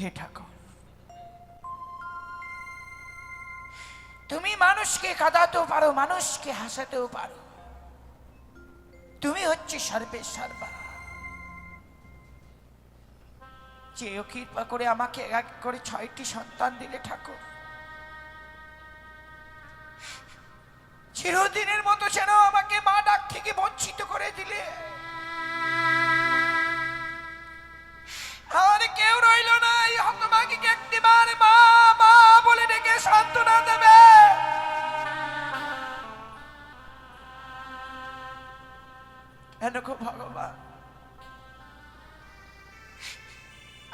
হে ঠাকুর। তুমি মানুষকে কাঁদাতেও পারো, মানুষকে হাসাতেও পারো। তুমি হচ্ছে সর্বের সর্বা। যে কৃপা করে আমাকে এক করে ছয়টি সন্তান দিলে ঠাকুর। চিরদিনের মতো যেন আমাকে মা ডাক থেকে বঞ্চিত করে দিলে। আর কেউ রইল না, এই হতভাগীকে একটিবার মা মা বলে ডেকে সান্ত্বনা দেবে। ভগবান,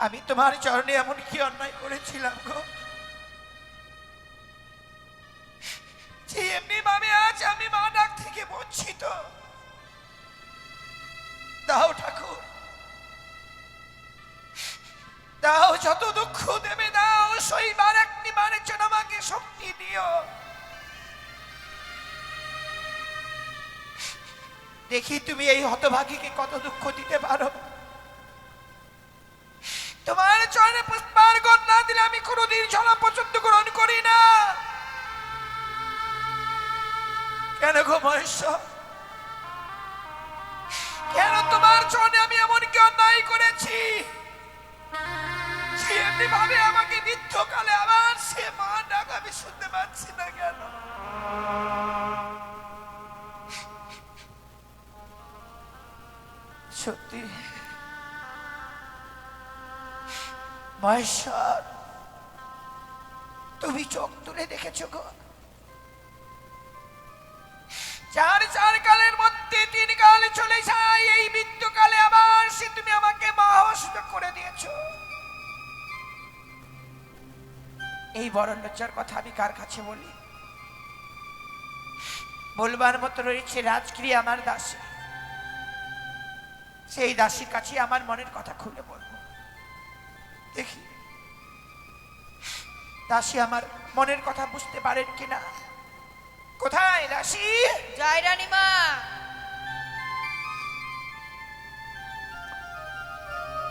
আমি তোমার চরণে এমন কি অন্যায় করেছিলাম গো? যে এমনি ভাবে আজ আমি মা ডাক থেকে বঞ্চিত। দাও ঠাকুর দাও, যত দুঃখ দেবে দাও সইবার একটি বারের জন্য আমাকে শক্তি দিও। দেখি তুমি এই হতভাগীকে কত দুঃখ দিতে পারো। তোমার চরণে পুষ্পার্ঘ না দিলে আমি কোনোদিন জলা পছন্দ গ্রহণ করি না। কেন গো মহেশ্বর? কেন তোমার চরণে আমি এমন কি অন্যায় করেছি? আমাকে আবার সে মা ডাক, আমি শুনতে পাচ্ছি না কেন? সত্যি মহেশ্বর তুমি চোখ তুলে দেখেছ গো। চার চার কালের মধ্যে তিন কাল চলে যায়, এই মৃত্যুকালে আবার সে তুমি আমাকে মা করে দিয়েছ। এই লজ্জার কথা আমি কার কাছে বলি? বলবার মতো রয়েছে রাজগিরি আমার দাসী। সেই দাসীর কাছে আমার মনের কথা খুলে বলব। দেখি দাসী আমার মনের কথা বুঝতে পারেন কিনা? কোথায় দাসী? জয় রানীমা।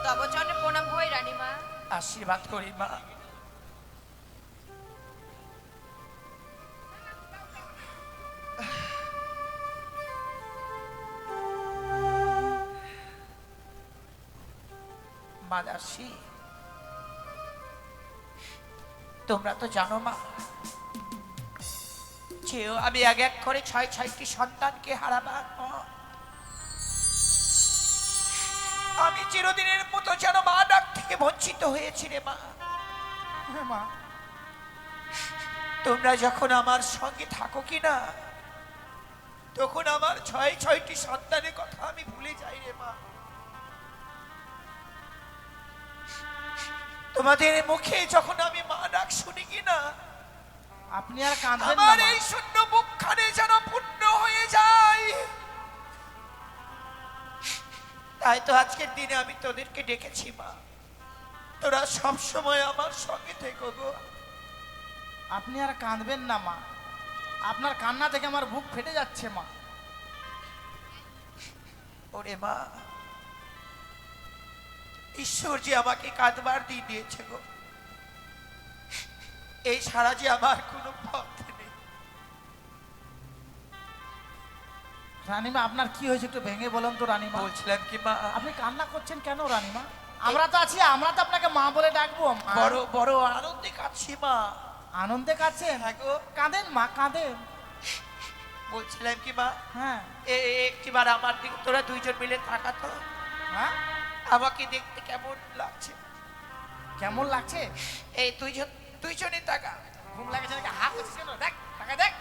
তব চরণে প্রণাম হই রানীমা। আশীর্বাদ করি মা। মা দাসী তোমরা তো জানো মা, যেও আমি এক এক করে ছয় ছয়টি সন্তানকে হারাবার আমি চিরদিনের মতো যেন মা ডাক থেকে বঞ্চিত হয়েছি রে মা। মা, তোমরা যখন আমার সঙ্গে থাকো কি না, তখন আমার ছয় ছয়টি সন্তানের কথা আমি ভুলে যাই রে মা। তোমাদের মুখে যখন আমি মা ডাক শুনি কিনা আপনি আর কাঁদবেন না আমার এই শূন্য মুখখানে যেন পূর্ণ হয়ে যায়। তাই তো আজকের দিনে আমি তোদেরকে ডেকেছি মা। তোরা সব সময় আমার সঙ্গে থেকো গো। আপনি আর কাঁদবেন না মা। আপনার কান্না থেকে আমার বুক ফেটে যাচ্ছে মা। ওরে মা ঈশ্বর যে আমাকে কাঁদবার দিয়ে দিয়েছে গো এই ছাড়া যে আমার কোনো পথ নেই। রানীমা আপনার কি হয়েছে একটু ভেঙে বলুন তো রানীমা। বলছিলাম কি মা? আপনি কান্না করছেন কেন রানীমা? আমরা তো আছি আমরা তো আপনাকে মা বলে ডাকবো বড় বড় আনন্দে কাটছি মা। আনন্দে কাছেন হ্যাঁ গো। কাঁদেন মা কাঁদেন। বলছিলাম কি মা? হ্যাঁ। একটিবার আমার দিকে তোরা দুইজন মিলে থাকা তো আমাকে দেখতে কেমন লাগছে? কেমন লাগছে? এই দুইজন দুইজনই টাকা ঘুম লাগেছে নাকি হাত করছিস কেন দেখ টাকা দেখ।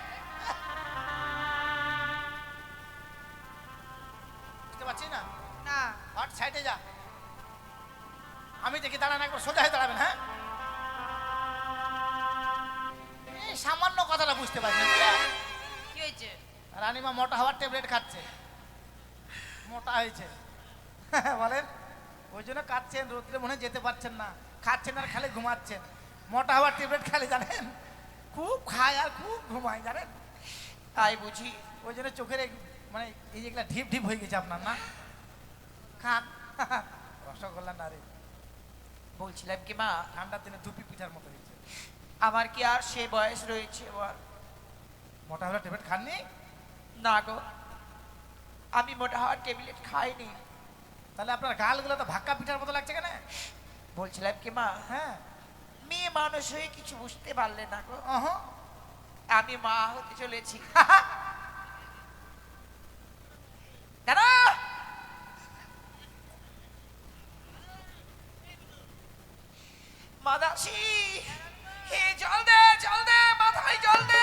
বুঝতে পারছি না? না। হট সাইডে যা। আমি দেখি দাঁড়ান একবার সোজা হয়ে দাঁড়াবেন হ্যাঁ? এই সামান্য কথাটা বুঝতে পারছি না। কি হয়েছে? রানীমা মোটা হওয়ার ট্যাবলেট খাচ্ছে। মোটা হয়েছে। বলেন। ওই জন্য কাঁদছেন রোদ্রে মনে যেতে পারছেন না। খাচ্ছেন আর খালি ঘুমাচ্ছেন। মোটা হওয়ার ট্যাবলেট খালি জানেন? খুব খায় আর খুব ঘুমায় জানেন? তাই বুঝি। ওই জন্য চোখের মানে এই যেগুলা ঢিপ ঢিপ হয়ে গেছে আপনার না? খান। রসগোল্লা না রে। বলছিলাম কি মা? ঠান্ডার দিনে ধুপি পিঠার মতো হয়েছে। আমার কি আর সে বয়স রয়েছে বল মোটা হলে ট্যাবলেট খাননি? না গো। আমি মোটা হওয়ার ট্যাবলেট খাইনি। তাহলে আপনার গালগুলো তো ভাক্কা পিঠার মতো লাগছে কেন? বলছিলাম কি মা হ্যাঁ মেয়ে মানুষ হয়ে কিছু বুঝতে পারলে না গো। অহ আমি মা হতে চলেছি। দাদা মাদাসি হে জল দে জল দে মাথায় জল দে।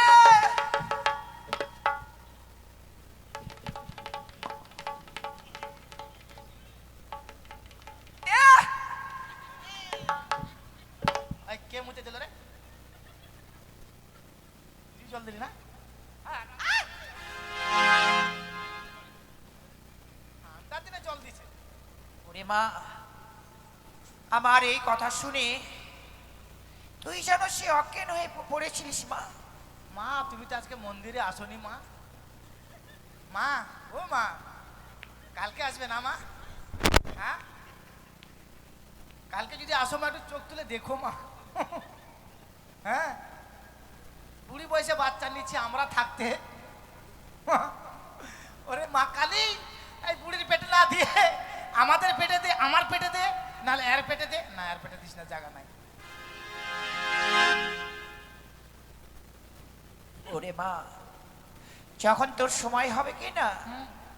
জল দিলি আমার এই কথা শুনে তুই যেন সে অজ্ঞান হয়ে পড়েছিলিস মা মা তুমি তো আজকে মন্দিরে আসনি মা মা ও মা কালকে আসবে না মা হ্যাঁ কালকে যদি আসো মা একটু চোখ তুলে দেখো মা হ্যাঁ বুড়ি বয়সে বাচ্চা নিচ্ছি আমরা থাকতে। ওরে মা কালী এই বুড়ির পেটে না দিয়ে আমাদের পেটে দে আমার পেটে দে নাহলে এর পেটে দে। না এর পেটে দিস না জায়গা নাই। ওরে মা যখন তোর সময় হবে কি না।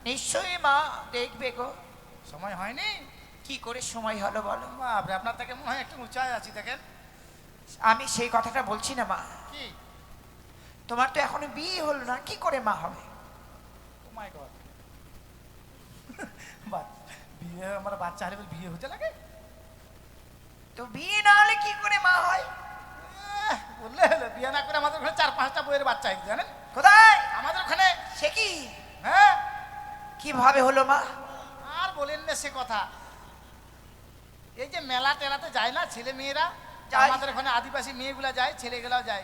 নিশ্চয়ই মা দেখবে গো। সময় হয়নি? কি করে সময় হলো বলো? বাপরে আপনার থেকে মনে হয় একটু উঁচায় আছি দেখেন। আমি সেই কথাটা বলছি না মা। কি? তোমার তো এখনও বিয়ে হলো না কি করে মা হবে? ও বিয়ে আমার বাচ্চা হলে বিয়ে হতে লাগে? তো বিয়ে না হলে কি করে মা হয়? বললে হলো বিয়ে না করে আমাদের ওখানে চার পাঁচটা বইয়ের বাচ্চা হয়েছে জানেন? কোথায়? আমাদের ওখানে। সে কি? হ্যাঁ। কীভাবে হলো মা? আর বলেন না সে কথা। এই যে মেলা টেলাতে যায় না ছেলে মেয়েরা আমাদের ওখানে আদিবাসী মেয়েগুলা যায় ছেলেগুলাও যায়।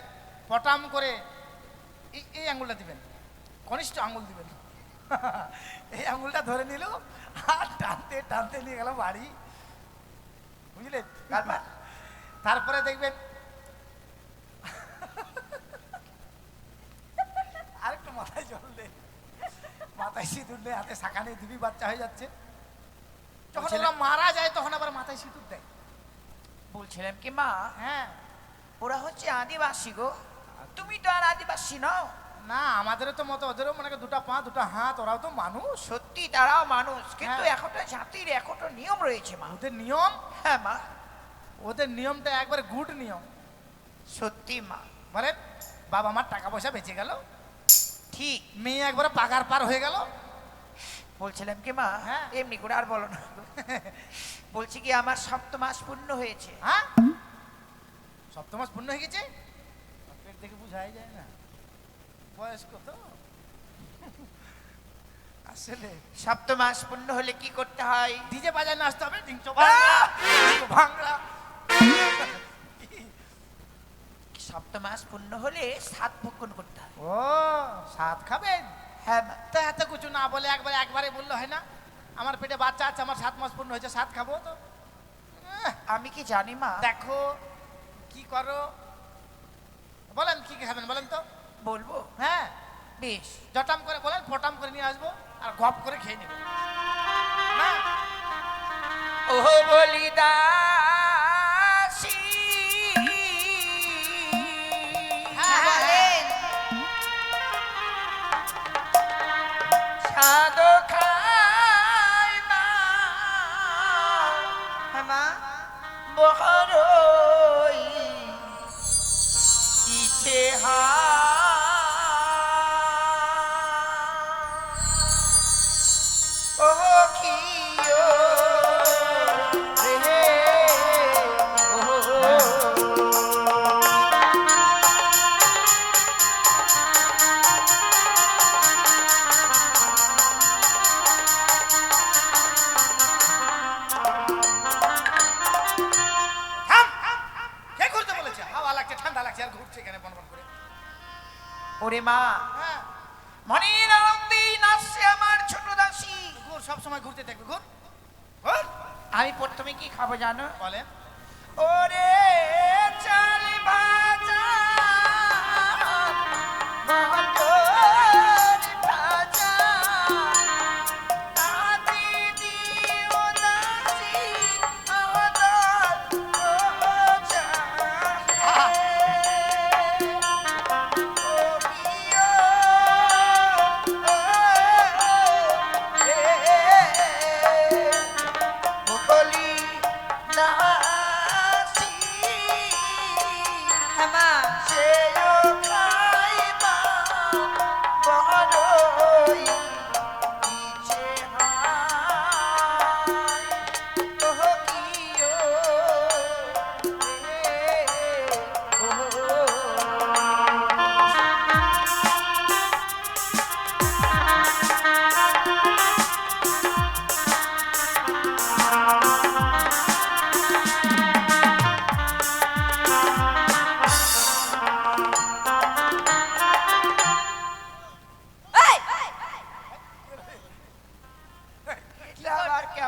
পটাম করে এই এই আঙুলটা দিবেন। কনিষ্ঠ আঙুল দিবেন। এই আঙুলটা ধরে নিল আর টানতে টানতে নিয়ে গেল বাড়ি। বুঝলেন তারপর তারপরে দেখবেন আরেকটু মাথায় জল দে। মাথায় সিঁদুর নেই হাতে শাখা নেই দিবি বাচ্চা হয়ে যাচ্ছে। যখন ওরা মারা যায় তখন আবার মাথায় সিঁদুর দেয়। বলছিলাম কি মা? হ্যাঁ। ওরা হচ্ছে আদিবাসী গো। তুমি তো আর আদিবাসী নও। না আমাদেরও তো মতো ওদেরও মনে দুটা পা দুটা হাত ওরাও তো মানুষ। সত্যি তারাও মানুষ। কিন্তু হ্যাঁ। এখনটা জাতির এখনটা নিয়ম রয়েছে মা। ওদের নিয়ম? হ্যাঁ মা। ওদের নিয়মটা একবার গুড নিয়ম। সত্যি মা। বলেন বাবা আমার টাকা পয়সা বেঁচে গেল। ঠিক। মেয়ে একবারে পাগার পার হয়ে গেল। বলছিলাম কি মা? হ্যাঁ। এমনি করে আর বলো না। বলছি কি আমার সপ্ত মাস পূর্ণ হয়েছে। হ্যাঁ? সপ্তমাস পূর্ণ হয়ে গেছে? দেখে বুঝাই যায় না। বয়স্ক তো আসলে সপ্ত মাস পূর্ণ হলে কি করতে হয়? ডিজে বাজায় নাচতে হবে ডিংচো! ভাঙড়া সপ্ত মাস পূর্ণ হলে সাত ভক্ষণ করতে হয়। ও সাত খাবেন? হ্যাঁ তা এত কিছু না বলে একবারে একবারে বললে হয় না? আমার পেটে বাচ্চা আছে আমার সাত মাস পূর্ণ হয়েছে সাত খাব তো। আমি কি জানি মা? দেখো কি করো? বলেন কি কি খাবেন বলেন তো? বলব। হ্যাঁ। বেশ। জটাম করে বলেন ফটাম করে নিয়ে আসব আর গপ করে খেয়ে নেব। না ও বলিদাসী। ঠান্ডা লাগছে আর ঘুরছে এখানে বন বন করে। ওরে মা। হ্যাঁ। মনের আনন্দে নাচছে আমার ছোট দাসী। ঘুর সব সময় ঘুরতে থাকবে ঘুর। ঘুর। আমি প্রথমে কি খাব জানো? বলেন। ওরে চাল ভাজা।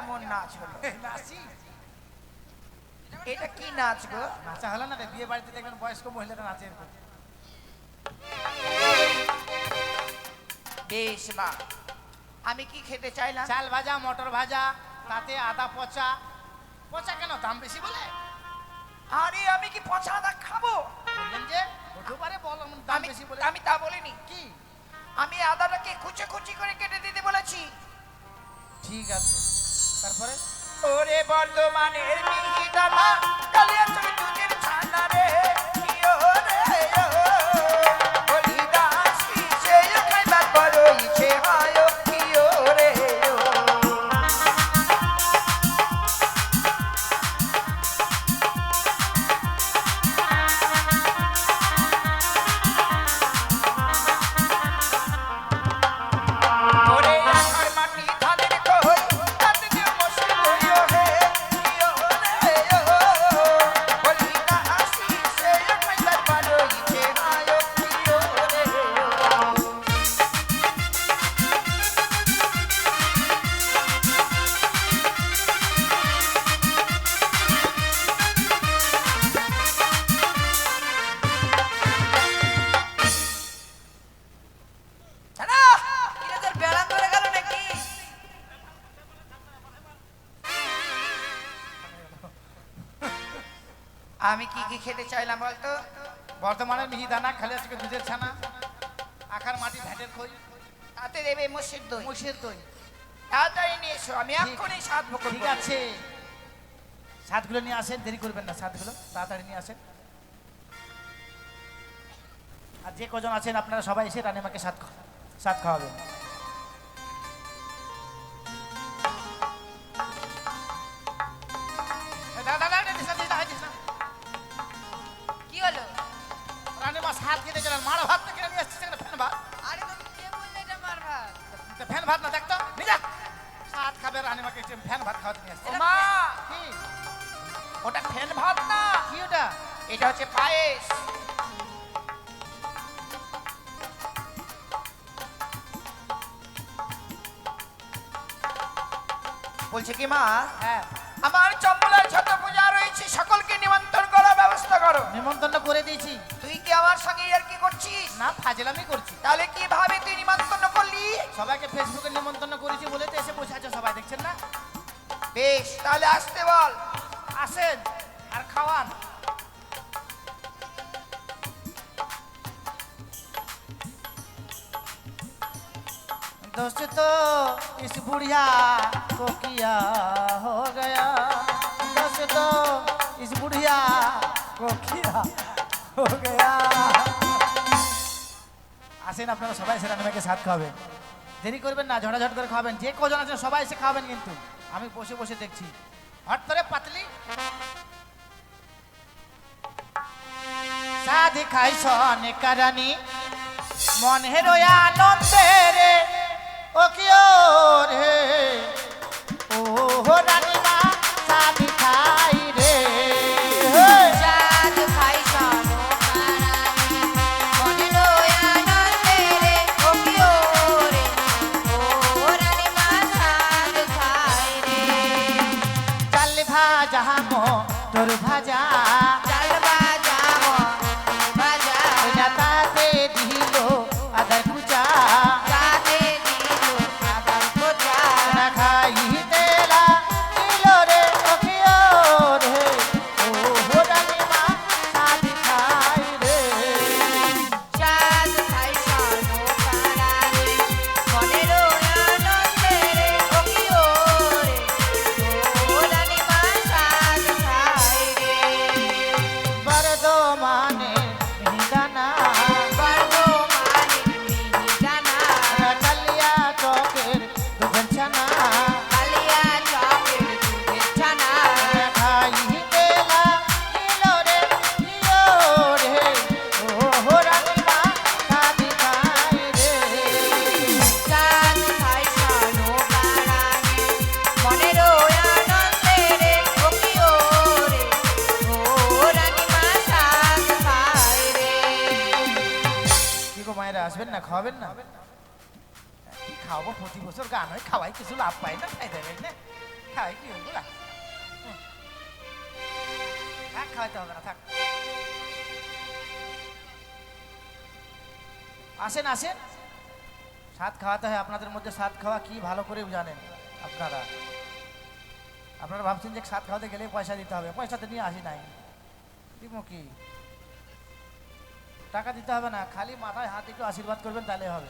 কেমন নাচ হলো? নাচি? এটা কি নাচ গো? নাচা হলো না বিয়ে বাড়িতে দেখবেন বয়স্ক মহিলারা নাচে বেশ মা আমি কি খেতে চাইলাম? চাল ভাজা মটর ভাজা তাতে আদা পচা। পচা কেন দাম বেশি বলে? আরে আমি কি পচা আদা খাব? বললেন যে পারে বল দাম বেশি বলে। আমি তা বলিনি। কি? আমি আদাটাকে কুচি কুচি করে কেটে দিতে বলেছি। ঠিক আছে। তারপরে ওরে বর্তমানের মিহিদানা কালিয়া তুমি আমি কি কি খেতে চাইলাম বলতো? বর্তমানে মিহি দানা খালি আজকে দুধের ছানা আখার মাটি ঘাটের খই। তাতে দেবে মসজিদ দই। মসির দই। তাড়াতাড়ি নিয়ে এসো আমি এক্ষুনি সাত বকর ঠিক আছে। সাতগুলো নিয়ে আসেন দেরি করবেন না সাতগুলো তাড়াতাড়ি নিয়ে আসেন। আর যে কজন আছেন আপনারা সবাই এসে রানিমাকে সাত সাত খাওয়াবেন। খেতে মারা ভাত কিনে নিয়ে আসছিস এখানে ফ্যান ভাত। আরে তুমি কে বললে এটা মার ভাত? তো ফ্যান ভাত না দেখতো নিয়ে যা। সাত খাবে রানিমাকে ফ্যান ভাত খাওয়াতে নিয়ে আসছে। মা কি? ওটা ফেন ভাত না? কি ওটা? এটা হচ্ছে পায়েস। বলছে কি মা? হ্যাঁ। আমার চম্বলের ছোট পূজা রয়েছে সকলকে নিমন্ত্রণ করার ব্যবস্থা করো। নিমন্ত্রণ করে দিয়েছি। তুই কি আমার সঙ্গে আর কি করছিস না ফাজলামি করছি তাহলে কিভাবে তুই নিমন্ত্রণ করলি সবাইকে ফেসবুকে নিমন্ত্রণ করেছি বলে তো এসে বসে আছে সবাই দেখছেন না বেশ তাহলে আসতে বল আসেন আর খাওয়ান दोस्त तो इस बुढ़िया को किया हो गया दोस्त तो इस बुढ़िया को किया हो गया আসেন আপনারা সবাই এসে রান্নাকে সাথ খাবেন? দেরি করবেন না ঝড়াঝট করে খাবেন। যে কজন আছেন সবাই এসে খাবেন কিন্তু। আমি বসে বসে দেখছি। হট করে পাতলি। সাধি খাই সনে কারানি। মন হেরোয়া আনন্দে রে। ও কি রে? গো মায়েরা আসবেন না, খাওয়াবেন না? কি খাওয়াবো? প্রতি বছর গান হয়, খাওয়াই কিছু লাভ পাই না, খাই দেবেন না। খাওয়াই কি হইব না। থাক, খাওয়াইতে হবে না, থাক। আসেন আসেন। সাত খাওয়াতে হয়, আপনাদের মধ্যে সাত খাওয়া কি ভালো করে জানেন আপনারা। আপনারা ভাবছেন যে সাত খাওয়াতে গেলে পয়সা দিতে হবে, পয়সা তো নিয়ে আসি নাই। দিব কি? টাকা দিতে হবে না, খালি মাথায় হাত একটু আশীর্বাদ করবেন, তাহলে হবে।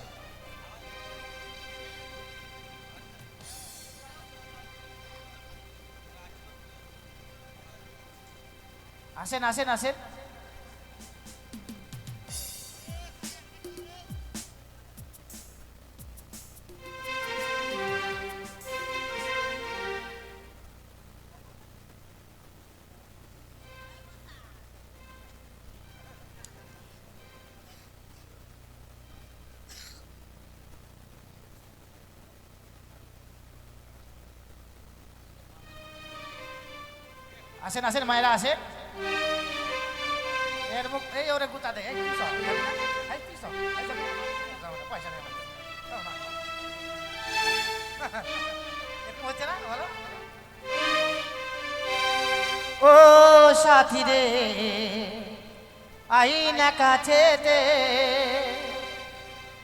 আসেন আসেন আসেন। আসেন আসেন মায়েরা আসেন এর মুখ এই ওরে গুতা দে এই এই পয়সা নেই হচ্ছে না বলো ও সাথী রে আই না কাছে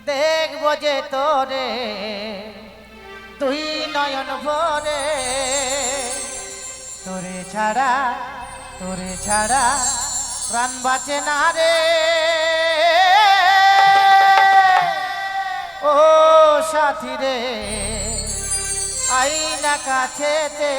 দেখব যে তোরে তুই নয়ন ভরে তোরে ছাড়া তোরে ছাড়া প্রাণ বাঁচে না রে। ও সাথী রে আইনা কাছেতে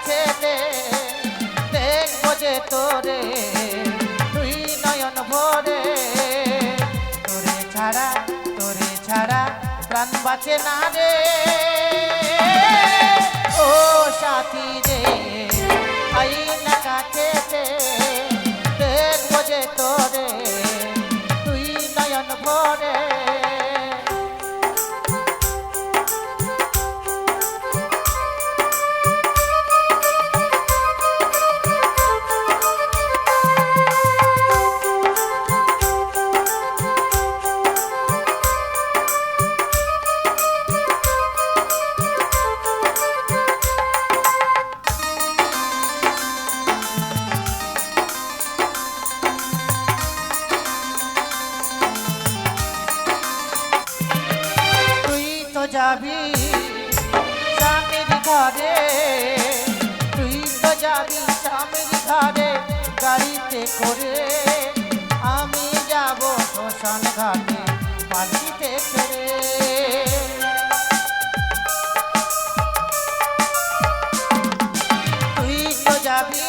কাছেতে দেখব যে তোরে। তুই নয়ন ভরে। তোরে ছাড়া তোরে ছাড়া প্রাণ বাঁচে না রে। ও সাথী রে আইনা কাছেতে দেখব যে তোরে। তুই নয়ন ভরে। শ্মশান ঘাটে পাখিতে করে তুই তো যাবি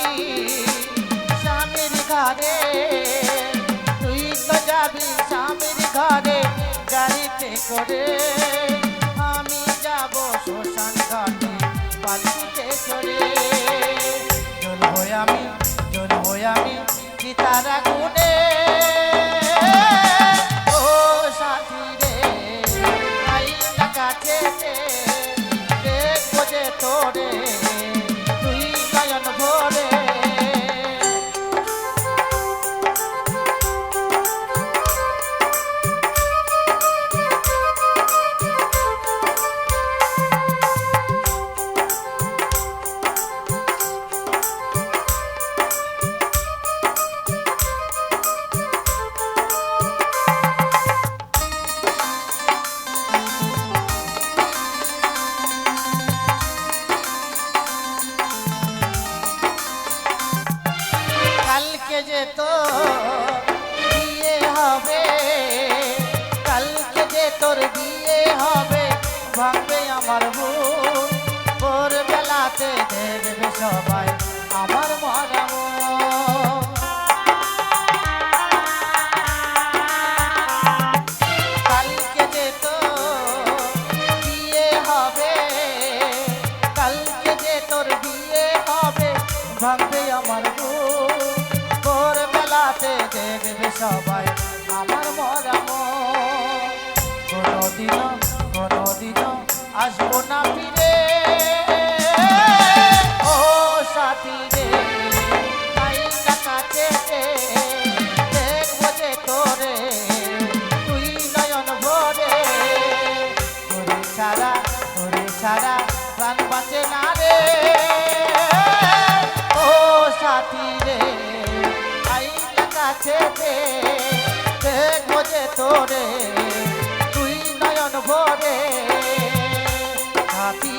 স্বামীর ঘরে, তুই তো যাবি স্বামীর ঘরে গাড়িতে করে। আমি যাব শ্মশান ঘাটে পাখিতে করে জ্বলবো আমি জ্বলবো আমি চিতারা গুনে কাছে দেখব যে তোরে। তুই গায়ন ভরে আসব না ফিরে। ও সাথী রে, তাই কাছে দেখব যে তোরে। তুই নয়ন ভরে, তোরে ছাড়া তোরে ছাড়া প্রাণ বাঁচে না রে। ও সাথী রে আইনা কাছে দেখব যে তোরে। তুই ভরে সাথী